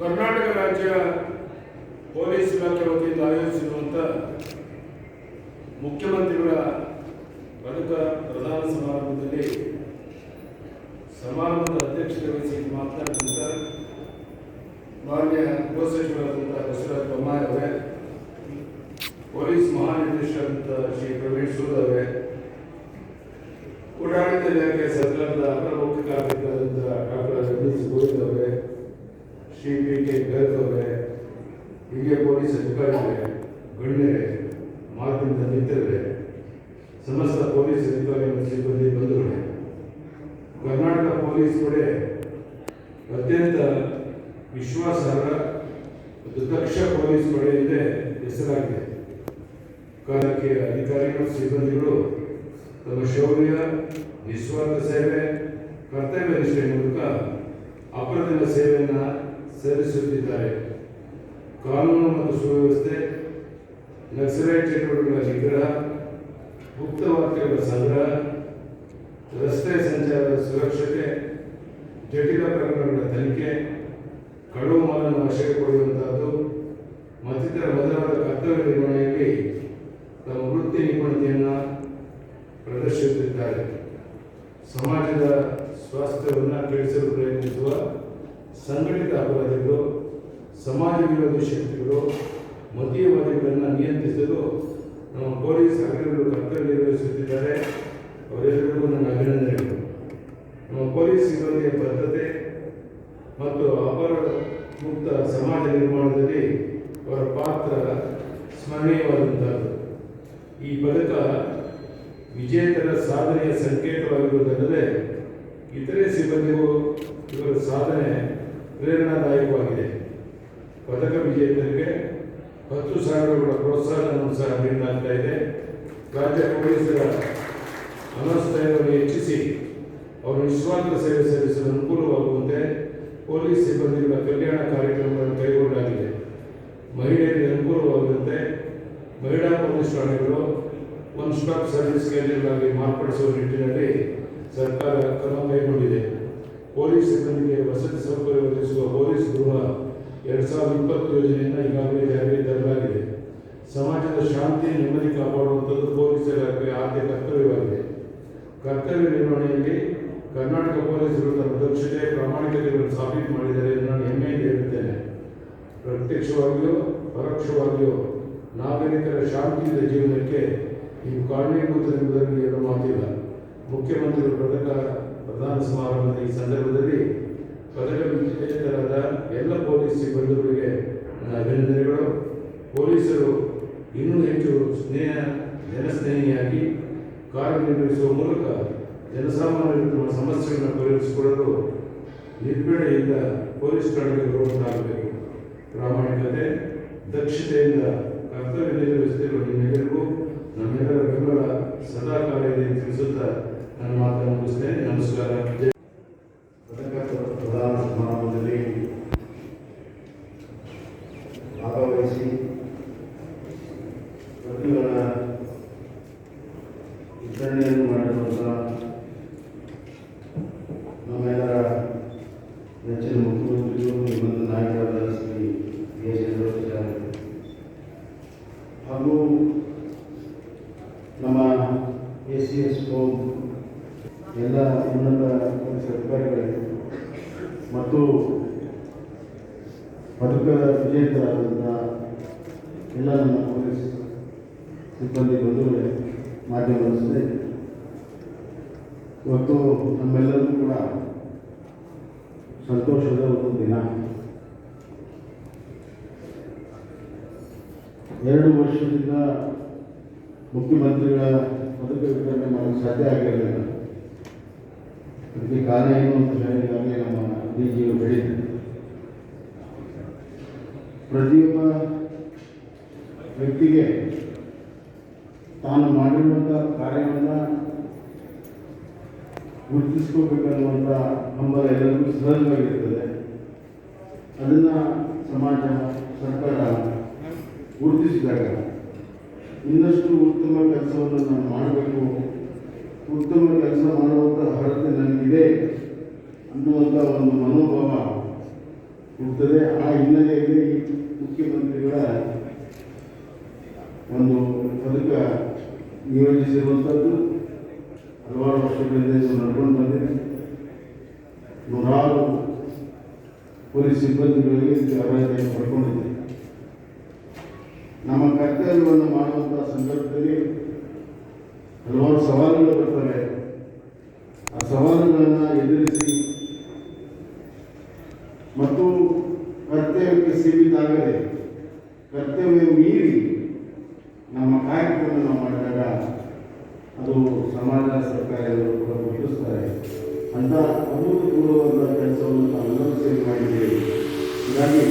ಕರ್ನಾಟಕ ರಾಜ್ಯ ಪೊಲೀಸ್ ಇಲಾಖೆ ವತಿಯಿಂದ ಆಯೋಜಿಸಿರುವಂಥ ಮುಖ್ಯಮಂತ್ರಿಗಳ ಪದಕ ಪ್ರಧಾನ ಸಮಾರಂಭದಲ್ಲಿ ಸಮಾರಂಭದ ಅಧ್ಯಕ್ಷತೆ ವಹಿಸಿ ಮಾತನಾಡಿದಂಥ ಮಾನ್ಯ ಗೃಹ ಸಚಿವರಾದಂಥ ಬಸವರಾಜ ಬೊಮ್ಮಾಯಿ ಅವರೇ, ಪೊಲೀಸ್ ಮಹಾನಿರ್ದೇಶಕ ಶ್ರೀ ಪ್ರವೀಣ್ ಅಧಿಕಾರಿಗಳೇ ಗಣ್ಯರೇ ಮಿತ್ರರೇ ಸಮಸ್ತ ಪೊಲೀಸ್ ಅಧಿಕಾರಿಗಳ ಸಿಬ್ಬಂದಿ ಬಂಧುಗಳೇ. ಕರ್ನಾಟಕ ಪೊಲೀಸ್ ಪಡೆ ಅತ್ಯಂತ ವಿಶ್ವಾಸಾರ್ಹ ಮತ್ತು ದಕ್ಷ ಪೊಲೀಸ್ ಪಡೆ ಹೆಸರಾಗಿದೆ. ಕಾಲಕ್ಕೆ ಅಧಿಕಾರಿಗಳು, ಸಿಬ್ಬಂದಿಗಳು ತಮ್ಮ ಶೌರ್ಯ, ನಿಸ್ವಾರ್ಥ ಸೇವೆ, ಕರ್ತವ್ಯ ನಿಷ್ಠೆ ಮೂಲಕ ಅಪ್ರತಿಮ ಸೇವೆಯನ್ನು ಸಲ್ಲಿಸುತ್ತಿದ್ದಾರೆ. ಕಾನೂನು ಮತ್ತು ಸುವ್ಯವಸ್ಥೆ, ನಕ್ಸಲೈಟ್ ಚಟುವಟಿಕೆಗಳ ನಿಗ್ರಹ ಗುಪ್ತವಾರ್ತೆಗಳ ಸಂಗ್ರಹ, ರಸ್ತೆ ಸಂಚಾರದ ಸುರಕ್ಷತೆ, ಜಟಿಲ ಪ್ರಕರಣಗಳ ತನಿಖೆ, ಕಡು ಮಾಲನ್ನು ಕೊಡುವಂತಹದ್ದು, ಮತ್ತಿತರ ಮೊದಲಾದ ಕರ್ತವ್ಯ ನಿರ್ವಹಣೆಯಲ್ಲಿ ತಮ್ಮ ವೃತ್ತಿ ನಿಪುಣತೆಯನ್ನು ಪ್ರದರ್ಶಿಸುತ್ತಿದ್ದಾರೆ. ಸಮಾಜದ ಸ್ವಾಸ್ಥ್ಯವನ್ನು ಕೆಡಿಸಲು ಪ್ರಯತ್ನಿಸುವ ಸಂಘಟಿತ ಅಪರಾಧಿಗಳು ಸಮಾಜ ವಿರೋಧಿ ಶಕ್ತಿಗಳು ಮತೀಯವಾದಿಗಳನ್ನು ನಿಯಂತ್ರಿಸಲು ನಮ್ಮ ಪೊಲೀಸ್ ಅಧಿಕಾರಿಗಳು ಕರ್ತವ್ಯ ನಿರ್ವಹಿಸುತ್ತಿದ್ದಾರೆ. ಅವರೆಲ್ಲರಿಗೂ ನನ್ನ ಅಭಿನಂದನೆಗಳು. ನಮ್ಮ ಪೊಲೀಸ್ ಸಿಬ್ಬಂದಿಯ ಬದ್ಧತೆ ಮತ್ತು ಅಪರ ಮುಕ್ತ ಸಮಾಜ ನಿರ್ಮಾಣದಲ್ಲಿ ಅವರ ಪಾತ್ರ ಸ್ಮರಣೀಯವಾದಂಥದ್ದು. ಈ ಪದಕ ವಿಜೇತರ ಸಾಧನೆಯ ಸಂಕೇತವಾಗಿರುವುದಲ್ಲದೆ ಇತರೆ ಸಿಬ್ಬಂದಿಗೂ ಇವರ ಸಾಧನೆ ಪ್ರೇರಣಾದಾಯಕವಾಗಿದೆ. ಪದಕ ವಿಜೇತರಿಗೆ ಹತ್ತು ಸಾವಿರಗಳ ಪ್ರೋತ್ಸಾಹವನ್ನು ಸಹ ನೀಡಲಾಗ್ತಾ ಇದೆ. ರಾಜ್ಯ ಪೊಲೀಸರ ಮನೋಸ್ಥೈರ್ಯವನ್ನು ಹೆಚ್ಚಿಸಿ ಅವರು ನಿಸ್ವಾರ್ಥ ಸೇವೆ ಸಲ್ಲಿಸಲು ಅನುಕೂಲವಾಗುವಂತೆ ಪೊಲೀಸ್ ಸಿಬ್ಬಂದಿಗಳ ಕಲ್ಯಾಣ ಕಾರ್ಯಕ್ರಮಗಳನ್ನು ಕೈಗೊಳ್ಳಲಾಗಿದೆ. ಮಹಿಳೆಯರಿಗೆ ಅನುಕೂಲವಾಗುವಂತೆ ಮಹಿಳಾ ಪೊಲೀಸ್ ಠಾಣೆಗಳು ಒನ್ ಸ್ಟಾಪ್ ಸರ್ವಿಸ್ ಕೇಂದ್ರಗಳಾಗಿ ಮಾರ್ಪಡಿಸುವ ನಿಟ್ಟಿನಲ್ಲಿ ಸರ್ಕಾರ ಕ್ರಮ ಕೈಗೊಂಡಿದೆ. ಪೊಲೀಸ್ ಸಿಬ್ಬಂದಿಗೆ ವಸತಿ ಸೌಕರ್ಯ ಒದಗಿಸುವ ಪೊಲೀಸ್ ಗೃಹ ಎರಡು ಸಾವಿರದ ಇಪ್ಪತ್ತು ಯೋಜನೆಯನ್ನು ಈಗಾಗಲೇ ಜಾರಿಗೆ ತರಲಾಗಿದೆ. ಸಮಾಜದ ಶಾಂತಿ ನೆಮ್ಮದಿ ಕಾಪಾಡುವಂಥದ್ದು ಪೊಲೀಸ್ ಇಲಾಖೆಯ ಆದ್ಯ ಕರ್ತವ್ಯವಾಗಿದೆ. ಕರ್ತವ್ಯ ನಿರ್ವಹಣೆಯಲ್ಲಿ ಕರ್ನಾಟಕ ಪೊಲೀಸರು ತಮ್ಮ ದಕ್ಷತೆ ಪ್ರಾಮಾಣಿಕತೆಗಳನ್ನು ಸಾಬೀತು ಮಾಡಿದ್ದಾರೆ ಎಂದು ನಾನು ಹೆಮ್ಮೆಯಿಂದ ಹೇಳುತ್ತೇನೆ. ಪ್ರತ್ಯಕ್ಷವಾಗಿಯೋ, ಪರೋಕ್ಷವಾಗಿಯೋ, ನಾಗರಿಕರ ಶಾಂತಿಯುತ ಜೀವನಕ್ಕೆ ನೀವು ಕಾರಣೀಭೂತರೆಂಬುದರಲ್ಲಿ ಎರಡು ಮಾತಿಲ್ಲ. ಮುಖ್ಯಮಂತ್ರಿಗಳು ಪದಕ ಪ್ರಧಾನ ಸಮಾರಂಭದ ಈ ಸಂದರ್ಭದಲ್ಲಿ ಪದಕ ವಿಜೇತರಾದ ಎಲ್ಲ ಪೊಲೀಸ್ ಸಿಬ್ಬಂದಿಗಳಿಗೆ ಅಭಿನಂದನೆಗಳು. ಪೊಲೀಸರು ಇನ್ನೂ ಹೆಚ್ಚು ಸ್ನೇಹ, ಜನಸ್ನೇಹಿಯಾಗಿ ಕಾರ್ಯನಿರ್ವಹಿಸುವ ಮೂಲಕ ಜನಸಾಮಾನ್ಯರು ತಮ್ಮ ಸಮಸ್ಯೆಗಳನ್ನು ಪರಿಹರಿಸಿಕೊಳ್ಳಲು ನಿರ್ಭೀಡೆಯಿಂದ ಪೊಲೀಸ್ ಠಾಣೆಗೆ ಬರುವಂತಾಗಬೇಕು. ಪ್ರಾಮಾಣಿಕತೆ ದಕ್ಷತೆಯಿಂದ ಕರ್ತವ್ಯ ನಿರ್ವಹಿಸುತ್ತಿರುವ ನಿಮ್ಮೆಲ್ಲರಿಗೂ ನಮ್ಮೆಲ್ಲರ ಬೆಂಬಲ ಸದಾ ಕಾಲ ಇದೆ ತಿಳಿಸುತ್ತಾ ನನ್ನ ಮಾತನ್ನು ವಿತರಣೆಯನ್ನು ಮಾಡಿರುವಂಥ ನಮ್ಮೆಲ್ಲರ ನೆಚ್ಚಿನ ಮುಖ್ಯಮಂತ್ರಿಗಳು ನಿಮ್ಮದು ನಾಯಕರಾದ ಶ್ರೀ ಬಿ ಎಸ್ ಹಾಗೂ ನಮ್ಮ ಎ ಸಿ ಎಸ್ ಹೋಮ್ ಎಲ್ಲ ಉನ್ನತ ಪೊಲೀಸ್ ಅಧಿಕಾರಿಗಳಿಗೆ ಮತ್ತು ಪದಕ ವಿಜೇತರಾದಂಥ ಎಲ್ಲ ನಮ್ಮ ಪೊಲೀಸ್ ಸಿಬ್ಬಂದಿ ಬಂಧುಗಳೇ ಮಾಧ್ಯಮ ಸಂಸ್ಥೆ ಇವತ್ತು ನಮ್ಮೆಲ್ಲರಿಗೂ ಕೂಡ ಸಂತೋಷದ ಒಂದು ದಿನ. ಎರಡು ವರ್ಷದಿಂದ ಮುಖ್ಯಮಂತ್ರಿಗಳ ಪದಕ ವಿತರಣೆ ಮಾಡಲು ಸಾಧ್ಯ ಆಗಿರಲಿಲ್ಲ. ಅದಕ್ಕೆ ಕಾರಣ ಏನು ಅಂತ ಹೇಳಿದಾಗಲೇ ನಮ್ಮ ಡಿ ಜಿ ಪ್ರತಿಯೊಬ್ಬ ವ್ಯಕ್ತಿಗೆ ತಾನು ಮಾಡಿರುವಂಥ ಕಾರ್ಯವನ್ನು ಗುರುತಿಸ್ಕೋಬೇಕನ್ನುವಂಥ ಹಂಬಲ ಎಲ್ಲರಿಗೂ ಸಹಜವಾಗಿರ್ತದೆ. ಅದನ್ನು ಸಮಾಜ, ಸರ್ಕಾರ ಗುರುತಿಸಿದಾಗ ಇನ್ನಷ್ಟು ಉತ್ತಮ ಕೆಲಸವನ್ನು ನಾನು ಮಾಡಬೇಕು. ಉತ್ತಮ ಕೆಲಸ ಮಾಡುವಂಥ ಅರ್ಹತೆ ನನಗಿದೆ ಅನ್ನುವಂಥ ಒಂದು ಮನೋಭಾವ ಇರ್ತದೆ ಆ ಹಿನ್ನೆಲೆಯಲ್ಲಿ ಮುಖ್ಯಮಂತ್ರಿಗಳ ಒಂದು ಪದಕ ನಿಯೋಜಿಸಿರುವಂಥದ್ದು ಹಲವಾರು ವರ್ಷಗಳಿಂದ ಇದು ನಡ್ಕೊಂಡು ಬಂದಿದೆ. ನೂರಾರು ಪೊಲೀಸ್ ಸಿಬ್ಬಂದಿಗಳಿಗೆ ಅರ್ಹತೆಯನ್ನು ಪಡ್ಕೊಂಡಿದೆ. ನಮ್ಮ ಕರ್ತವ್ಯವನ್ನು ಮಾಡುವಂಥ ಸಂದರ್ಭದಲ್ಲಿ ಹಲವಾರು ಸವಾಲುಗಳು ಬರ್ತವೆ. ಆ ಸವಾಲುಗಳನ್ನು ಎದುರಿಸಿ ಮತ್ತು ಕರ್ತವ್ಯಕ್ಕೆ ಸೀಮಿತ ಆಗದೆ ಕರ್ತವ್ಯ ಮೀರಿ ನಮ್ಮ ಕಾರ್ಯಕ್ರಮವನ್ನು ಮಾಡಿದಾಗ ಅದು ಸಮಾಜ ಸರ್ಕಾರ ಎಲ್ಲರೂ ಕೂಡ ಗುರುತಿಸ್ತಾರೆ ಅಂತ ಅಭೂತಪೂರ್ವವಾದ ಕೆಲಸವನ್ನು ನಾವೆಲ್ಲರೂ ಸೇರಿ ಮಾಡಿದ್ದೇವೆ ಹೀಗಾಗಿ